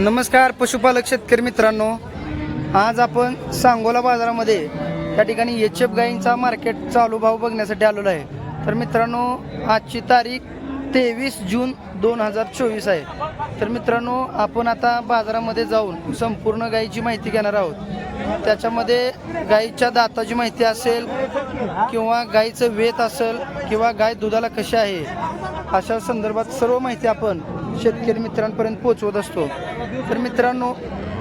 नमस्कार पशुपालक शेतकरी मित्रांनो. आज आपण सांगोला बाजारामध्ये त्या ठिकाणी एच एफ गाईंचा मार्केट चालू भाव बघण्यासाठी आलेलो आहे. तर मित्रांनो आजची तारीख तेवीस जून दोन हजार चोवीस आहे. तर मित्रांनो आपण आता बाजारामध्ये जाऊन संपूर्ण गाईची माहिती घेणार आहोत. त्याच्यामध्ये गाईच्या दाताची माहिती असेल किंवा गाईचं वेत असेल किंवा गाय दुधाला कशी आहे अशा संदर्भात सर्व माहिती आपण शेतकरी मित्रांपर्यंत पोहोचवत असतो. तर मित्रांनो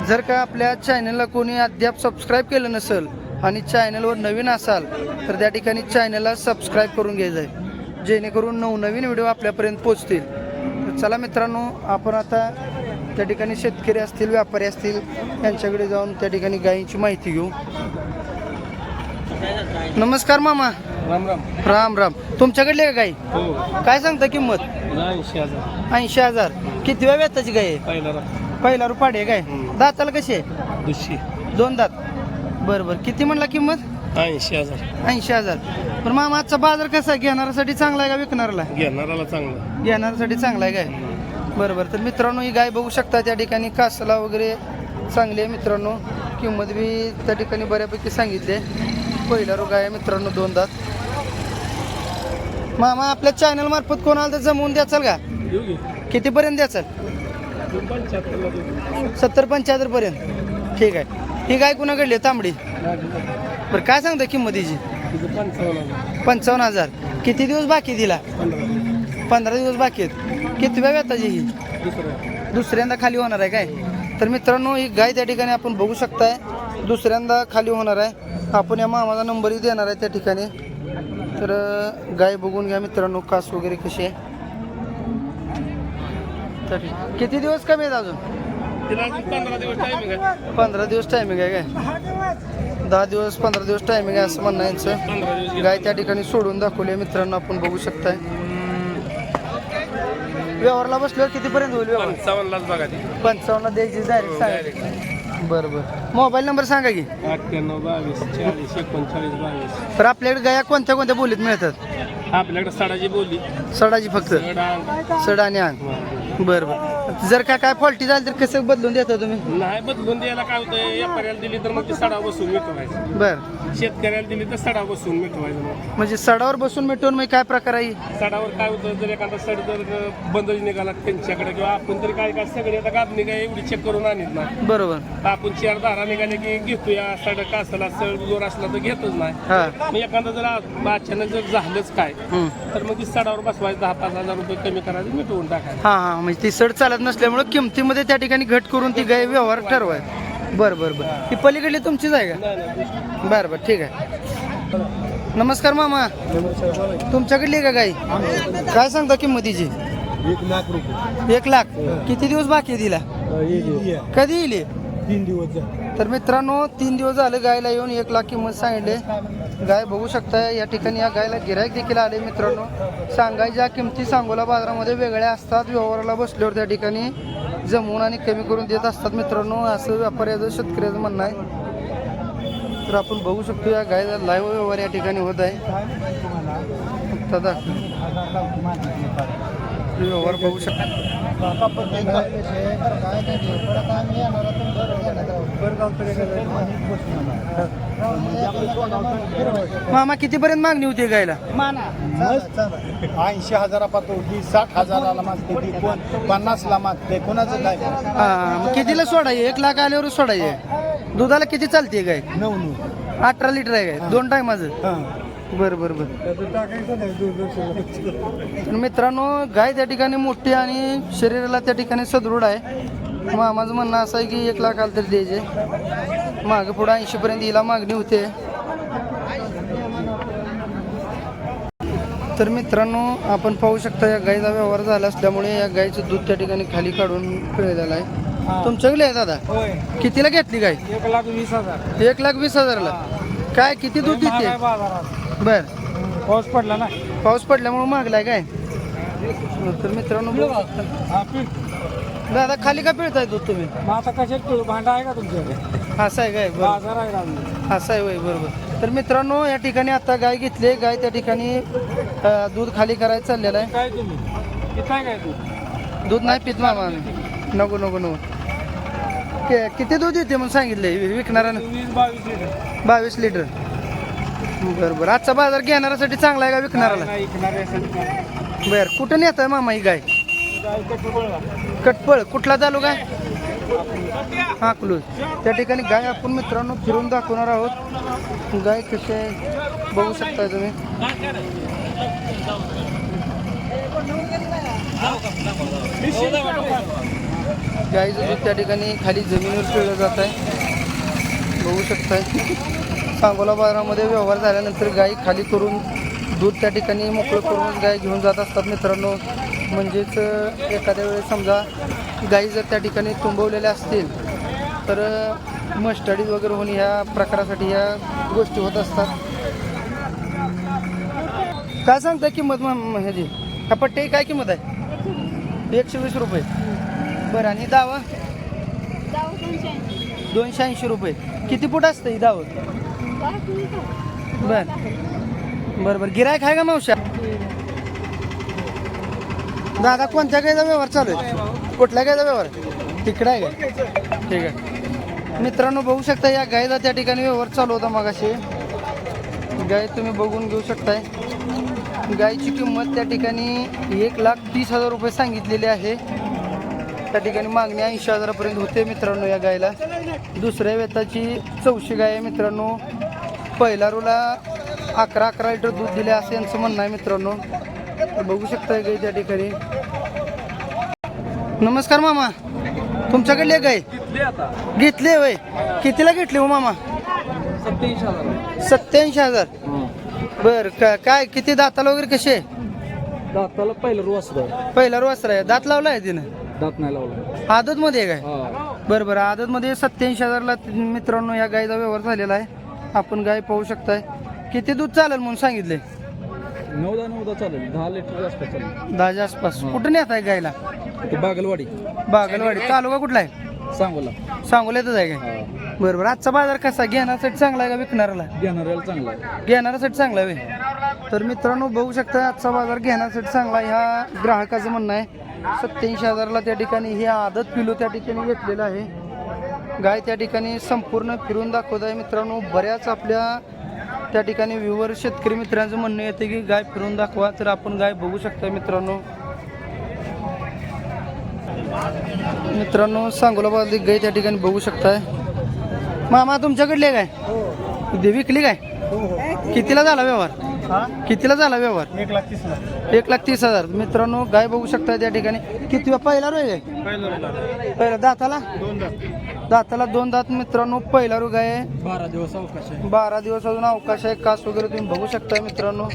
जर का आपल्या चॅनलला कोणी अद्याप सबस्क्राईब केलं नसेल आणि चॅनलवर नवीन असाल तर त्या ठिकाणी चॅनलला सबस्क्राईब करून घ्यायचं आहे जेणेकरून नवनवीन व्हिडिओ आपल्यापर्यंत पोचतील तर चला मित्रांनो आपण आता त्या ठिकाणी शेतकरी असतील व्यापारी असतील यांच्याकडे जाऊन त्या ठिकाणी गायींची माहिती घेऊ. नमस्कार मामा. राम राम. राम राम. तुमच्याकडले का गाई? हो. काय सांगता किंमत? ऐंशी हजार. ऐंशी हजार. किती वेळ व्यताची गाय आहे? पहिला रुपाडी आहे काय? हम्म. दाताला कशी आहे? दुसरी. दोन दात. बरं बरं. किती म्हणला किंमत? ऐंशी हजार. ऐंशी हजार. पण मामा आजचा बाजार कसा आहे? घेणाऱ्यासाठी चांगला आहे का विकणाऱ्याला? घेणाराला चांगलं घेणाऱ्यासाठी चांगला आहे काय? बरं बरं. तर मित्रांनो ही गाय बघू शकता त्या ठिकाणी कासला वगैरे चांगली आहे मित्रांनो. किंमत बी त्या ठिकाणी बऱ्यापैकी सांगितली आहे. पहिला रोग आहे मित्रांनो दोन दात मामा आपल्या चॅनल मार्फत कोणाला तर जमवून द्याचाल का? कितीपर्यंत द्याचाल? सत्तर पंच्याहत्तर पर्यंत. ठीक आहे. ही गाय कुणाकडली आहे? तांबडी. बरं काय सांगता किंमत पंचावन्न हजार. किती दिवस बाकी दिला पंधरा दिवस बाकी आहेत. किती वेळ येताची ही? दुसऱ्यांदा खाली होणार आहे काय? तर मित्रांनो ही गाय त्या ठिकाणी आपण बघू शकताय. दुसऱ्यांदा खाली होणार आहे. आपण या मामाचा नंबरही देणार आहे त्या ठिकाणी. तर गाय बघून घ्या मित्रांनो कास वगैरे कशी आहे. तर किती दिवस कमी आहेत अजून? पंधरा दिवस टायमिंग आहे. काय? दहा दिवस पंधरा दिवस टायमिंग आहे असं म्हणणं यांचं. गाय त्या ठिकाणी सोडून दाखवली आहे मित्रांनो आपण बघू शकताय. व्यवहारला बसल्यावर कितीपर्यंत होईल व्यवहार? पंचावन्न द्यायची डायरेक्ट सांगा. बरं बरं. मोबाईल नंबर सांगा की. अठ्ठ्याण्णव बावीस चाळीस एकोणचाळीस बावीस. तर आपल्याकडे गाया कोणत्या कोणत्या बोलीत मिळतात? आपल्याकडे सडाची बोली. सडाची फक्त. सडा सड आणि अंग. बरं बरं. जर का काय फॉल्टी झाली तर कसं बदलून देता तुम्ही? नाही बदलून द्यायला काय होतं व्यापाऱ्याला दिली तर मग ती सडा बसून मिटवायचं. बरं. शेतकऱ्याला दिली तर सडा बसून मिटवायचं मग. म्हणजे सडावर बसून मिटवून मग काय प्रकार आहे? सडावर काय होतं? जर एखादा सड जर बंदच निघाला त्यांच्याकडे किंवा आपण तरी काय काय सगळे आता गाबणी काय एवढी चेक करून आणत नाही. बरोबर. आपण चार दारा निघाले की घेतो या सड कासला सड जोर असला तर घेतच नाही. मग एखादा जर आ- अचानक जर झालंच काय हम्म. तर मग ती सडावर बसवायचं दहा पाच हजार रुपये कमी करायचं मिटवून टाकायचं. हा हा म्हणजे ती सड चालत नसल्यामुळे किमतीमध्ये त्या ठिकाणी घट करून ती गाय व्यवहार ठरवाय. बरं बरं बरं. ती पलीकडली तुमचीच आहे का? बरं बरं ठीक आहे. नमस्कार मामा. तुमच्याकडली आहे का गाई काय सांगता किंमतीची एक लाख रुपये. एक लाख. किती दिवस बाकी तिला? कधी येईल हे? तीन दिवस झाले. तर मित्रांनो तीन दिवस झाले गायला येऊन एक लाख किंमत सांगितले गाय बघू शकता या ठिकाणी या गायला गिरायक देखील आले मित्रांनो सांगायच्या किमती सांगोला बाजारामध्ये वेगळ्या असतात व्यवहाराला बसल्यावर त्या ठिकाणी जमवून आणि कमी करून देत असतात मित्रांनो असं व्यापाऱ्याचं शेतकऱ्याचं म्हणणं आहे तर आपण बघू शकतो या गायचा लाईव्ह व्यवहार या ठिकाणी होत आहे. व्यवहार बघू शकतो मामा कितीपर्यंत मागणी होती गायला? ऐंशी हजारापासून होती साठ हजाराला मागते ती कोण? पन्नासला मागते कोणाचं काय? हा मग कितीला सोडायचे? एक लाख आल्यावर सोडायचे. दुधाला किती चालते गाय? नऊ नऊ. अठरा लिटर आहे गाय. दोन टायमाचं हा. बरं बरं बरं. मित्रांनो गाय त्या ठिकाणी मोठी आणि शरीराला त्या ठिकाणी सदृढ आहे. मग माझं म्हणणं असं आहे की एक लाख आलं तरी द्यायचे. मागं पुढं ऐंशीपर्यंत हिला मागणी होते. तर मित्रांनो आपण पाहू शकता या गाईचा व्यवहार झाला असल्यामुळे या गाईचं दूध त्या ठिकाणी खाली काढून पिळलेलं आहे. तुमच्याकडे आहे दादा. कितीला घेतली गाय एक लाख वीस हजार. एक लाख वीस हजारला. काय किती दूध देते? बर. पाऊस पडला ना? पाऊस पडल्यामुळे मागलाय काय? तर मित्रांनो दादा खाली का पिळताय दूध तुम्ही? मग आता कशात पिळू? भांडा आहे का तुमच्याकडे? असं आहे काय? बरं. बाजार आहे का असं आहे होय बरोबर. तर मित्रांनो या ठिकाणी आता गाय घेतली गाय त्या ठिकाणी अं, दूध खाली करायचं चाललेलं आहे. काय तुम्ही? किती काय तू दूध नाही पित मामा आम्ही. नको नको नको. कि- किती दूध येते म्हणून सांगितले? विकणाऱ्यानं वीस बावीस लिटर. बावीस लिटर. बरं बरं आजचा बाजार घेणाऱ्यासाठी चांगला आहे का विकणाऱ्याला? नाही ऐकणार बरं कुठं नेत आहे मामा ही गाय? कटपळ कुठला चालू काय हाकलूज त्या ठिकाणी गाय आपण मित्रांनो फिरून दाखवणार आहोत. गाय कशी आहे बघू शकता तुम्ही. गायचं दूध त्या ठिकाणी खाली जमिनीवर पिळलं जात आहे बघू शकताय. सांगोला बाजारामध्ये व्यवहार झाल्यानंतर गाय खाली करून दूध त्या ठिकाणी मोकळं करून गाय घेऊन जात असतात मित्रांनो. म्हणजेच एखाद्या वेळेस समजा गाई जर त्या ठिकाणी तुंबवलेल्या असतील तर मस्टडीज वगैरे होऊन ह्या प्रकारासाठी ह्या गोष्टी होत असतात. काय सांगता किंमत मग ह्याची? हा पट्टे काय किंमत आहे? एकशे वीस रुपये. बरं आणि दावा? दोनशे ऐंशी रुपये. किती फूट असतं ही दावत बर बरं. बरं गिरायक आहे का मावशा दादा कोणत्या गायचा व्यवहार चालू आहे? कुठल्या गायचा व्यवहार तिकडं आहे का? ठीक आहे. मित्रांनो बघू शकता या गायचा त्या ठिकाणी व्यवहार चालू होता मगाशी. गाय तुम्ही बघून घेऊ शकताय. गायची किंमत त्या ठिकाणी एक लाख तीस हजार रुपये सांगितलेली आहे. त्या ठिकाणी मागणी ऐंशी हजारापर्यंत होते मित्रांनो या गायला. दुसऱ्या वेताची चौशी गाय आहे मित्रांनो. पहिला रोला अकरा अकरा लिटर दूध दिले असं यांचं म्हणणं आहे मित्रांनो. बघू शकता गाय त्या ठिकाणी. नमस्कार मामा. तुमच्याकडली गाय घेतली वय कितीला घेतली हो मामा? सत्याऐंशी हजार बर का काय किती दाताला वगैरे कसे? दाताला पहिलं रोस पहिला रोसरा आहे. दात लावला आहे तिनं? दात नाही लावला. आदत मध्ये काय? बरं बरं. आदत मध्ये सत्याऐंशी हजारला मित्रांनो या गायचा व्यवहार झालेला आहे. आपण गाय पाहू शकताय. किती दूध चालेल म्हणून सांगितले नऊदा नऊदा चालेल. दहा लिटर जास्त चालेल. दहाच्या आसपास कुठून येत आहे गायला? ते बागलवाडी. बागलवाडी. तालुका कुठला आहे? सांगोला. सांगोल्यातच आहे काय? बरं बरं. आजचा बाजार कसा? घेण्यासाठी चांगला आहे का विकणाऱ्याला घेणाऱ्याला चांगला आहे. घेण्यासाठी चांगला आहे व्हय. तर मित्रांनो बघू शकता आजचा बाजार घेण्यासाठी चांगला आहे. ह्या ग्राहकाचं म्हणणं आहे सत्याऐंशी हजारला त्या ठिकाणी हे आदत पिलो त्या ठिकाणी घेतलेलं आहे. गाय त्या ठिकाणी संपूर्ण फिरून दाखवत आहे. मित्रांनो बऱ्याच आपल्या त्या ठिकाणी व्ह्युअर शेतकरी मित्रांचं म्हणणं येतं की गाय फिरून दाखवा तर आपण गाय बघू शकता मित्रांनो. मित्रांनो सांगोला बाजू गाय त्या ठिकाणी बघू शकताय. मामा तुमच्याकडले काय दे विकली काय? कितीला झाला व्यवहार? कितीला झाला व्यवहार? एक लाख तीस एक लाख तीस हजार. मित्रांनो गाय बघू शकता त्या ठिकाणी. किती पहिला रोय आहे? पहिला दाताला? दाताला दोन दात मित्रांनो पहिला रो गाय आहे. बारा दिवस अवकाश आहे. बारा दिवस अजून अवकाश आहे. कास वगैरे तुम्ही बघू शकता मित्रांनो.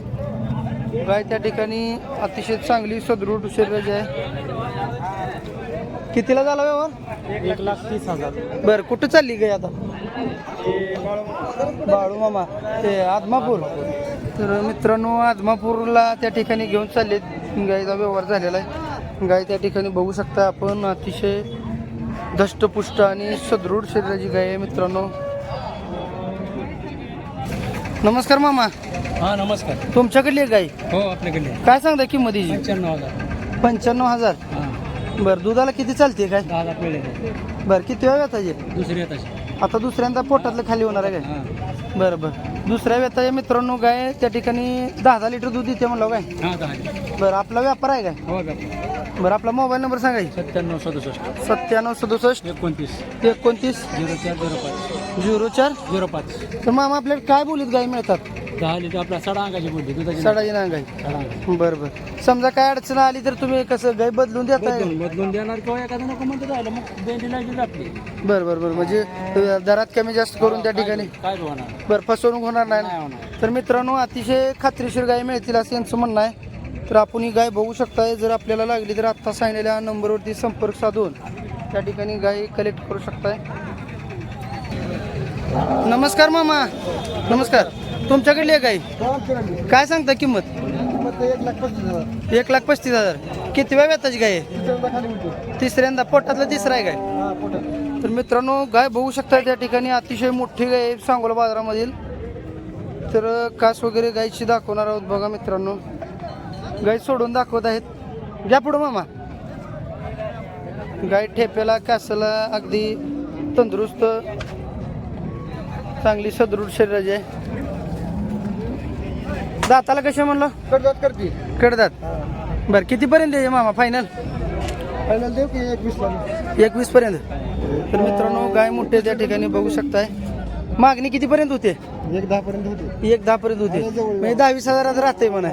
गाय त्या ठिकाणी अतिशय चांगली सदृढ शरीराची आहे. कितीला झाला व्यवहार? एक लाख तीस हजार. बरं कुठं चालली गाय आता? बाळू मामा ते आदमापूर. तर मित्रांनो आदमापूरला त्या ठिकाणी घेऊन चालले गायचा व्यवहार झालेला आहे. गाय त्या ठिकाणी बघू शकता आपण. अतिशय धष्टपुष्ट आणि सदृढ शरीराची गाय आहे मित्रांनो. नमस्कार मामा. हा नमस्कार. तुमच्याकडली आहे गाय. हो आपल्याकडे काय सांगता किंमत हिची? पंच्याण्णव हजार. पंच्याण्णव हजार. हा. बरं दुधाला किती चालते काय दहा वेळ बरं किती वेळ येताचे दुसरी येताची आता दुसऱ्यांदा पोटातलं खाली होणार आहे काय हा. बरं बरं. दुसऱ्या व्यताच्या मित्रांनो गाय त्या ठिकाणी दहा दहा लिटर दूध देते म्हणलं काय? हा दहा बरं आपला व्यापार आहे काय? हो का बरं आपला मोबाईल नंबर सांगाय सत्त्याण्णव सदुसष्ट. सत्त्याण्णव सदुसष्ट एकोणतीस. एकोणतीस झिरो चार झिरो पाच. झिरो चार? झिरो पाच. तर मामा आपल्याला काय बोलीत गाय मिळतात? दहा लिटर आपला साडा अंगाची बोलली दुधाची साडाची ना गाय साडा अंगा बरं बरं. समजा काय अडचण आली तर तुम्ही कसं गाय बदलून देताय? बदलून बदलून देणार किंवा एखादं नको म्हणतो झालं मग आपली. बरं बरं बरं. म्हणजे अ, दरात कमी जास्त करून त्या ठिकाणी? काय होणार. बरं फसवणूक होणार नाही नाही ना? होणार. तर मित्रांनो अतिशय खात्रीशीर गाय मिळतील असं यांचं म्हणणं आहे. तर आपण ही गाय बघू शकताय. जर आपल्याला लागली तर आत्ता सांगलेल्या नंबरवरती संपर्क साधून त्या ठिकाणी गाय कलेक्ट करू शकताय. नमस्कार मामा. नमस्कार. तुमच्याकडली आहे गाय काय सांगता किंमत? एक लाख पस्तीस हजार. किती वेळ व्यताची गाय आहे? तिसऱ्यांदा पोटातलं तिसरं आहे गाय हा तर मित्रांनो गाय बघू शकता त्या ठिकाणी अतिशय मोठी गाय आहे सांगोला बाजारामधील. तर कास वगैरे गायची दाखवणार आहोत बघा मित्रांनो. गाय सोडून दाखवत आहेत. घ्या पुढं मामा. गाय ठेप्याला कासाला अगदी तंदुरुस्त चांगली सदृढ शरीराची आहे. दाताला कशा म्हणलं? कडदात करते. कडदात. बरं कितीपर्यंत आहे मामा? फायनल फायनल देऊ की एकवीस ला? एकवीस पर्यंत तर मित्रांनो गाय मोठे त्या ठिकाणी बघू शकताय. मागणी कितीपर्यंत होते? एक दहा पर्यंत होते. एक दहा पर्यंत होते म्हणजे दहा वीस हजारात राहते म्हणा.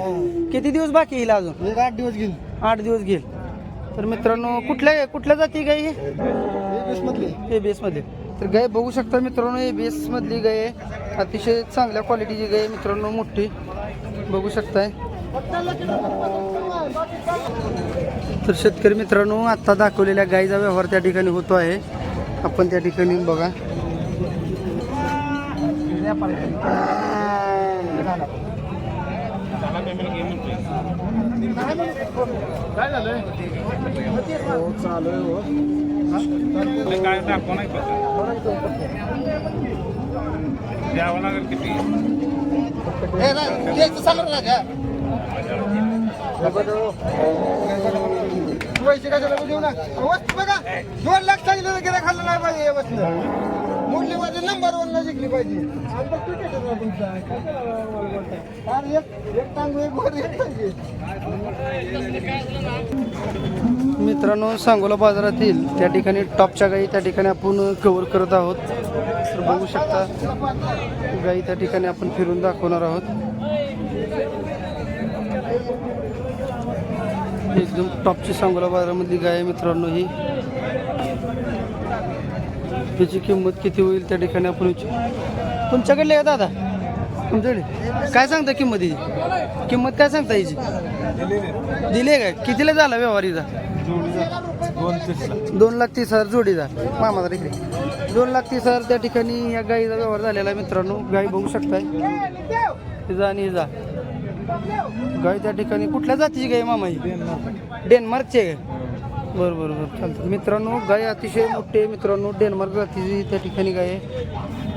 किती दिवस बाकी येईल अजून? एक आठ दिवस घेईल. आठ दिवस घेईल. तर मित्रांनो कुठल्या कुठल्या जाती गाय ही? एकवीस मधले. तर गाय बघू शकता मित्रांनो ए बी मधली गाय अतिशय चांगल्या क्वालिटीची गाय मित्रांनो मोठी. बघू शकताय. तर शेतकरी मित्रांनो आता दाखवलेल्या गायीचा व्यवहार त्या ठिकाणी होतो आहे. आपण त्या ठिकाणी बघा. द्यावं लागेल किती हे ना, ना पैसे कशाला देऊ ना वस्तू बघा दोन लाख सांगितलं तर खाल्लं नाही पाहिजे या वस्तू मूल्यवादी नंबर वन ला जिंकली पाहिजे आणि बघ तुमचा? अरे एक एक टांगू एक वर एक मित्रांनो सांगोला बाजारातील त्या ठिकाणी टॉपच्या गायी त्या ठिकाणी आपण कवर करत आहोत. तर बघू शकता गायी त्या ठिकाणी आपण फिरून दाखवणार आहोत. एकदम टॉपची सांगोला बाजारामधली गाय आहे मित्रांनो ही. त्याची किंमत किती होईल त्या ठिकाणी आपण विचार तुमच्याकडले आहे दादा? तुमच्याकडे काय सांगता किंमत हिची? किंमत काय सांगता हिची? दिली काय? कितीला झाला व्यवहारीचा दोन लाख. तीस हजार जोडीदार. मामा इकडे. दोन लाख तीस हजार त्या ठिकाणी या गाईचा व्यवहार झालेला आहे मित्रांनो. गाई बघू शकताय. जा आणि हिजा गाय त्या ठिकाणी कुठल्या जातीची गाय मामा ही? डेन्मार्कची आहे बरं बरं बरं. चालतं मित्रांनो गाय अतिशय मोठी आहे मित्रांनो. डेन्मार्क जातीची त्या ठिकाणी गाय आहे.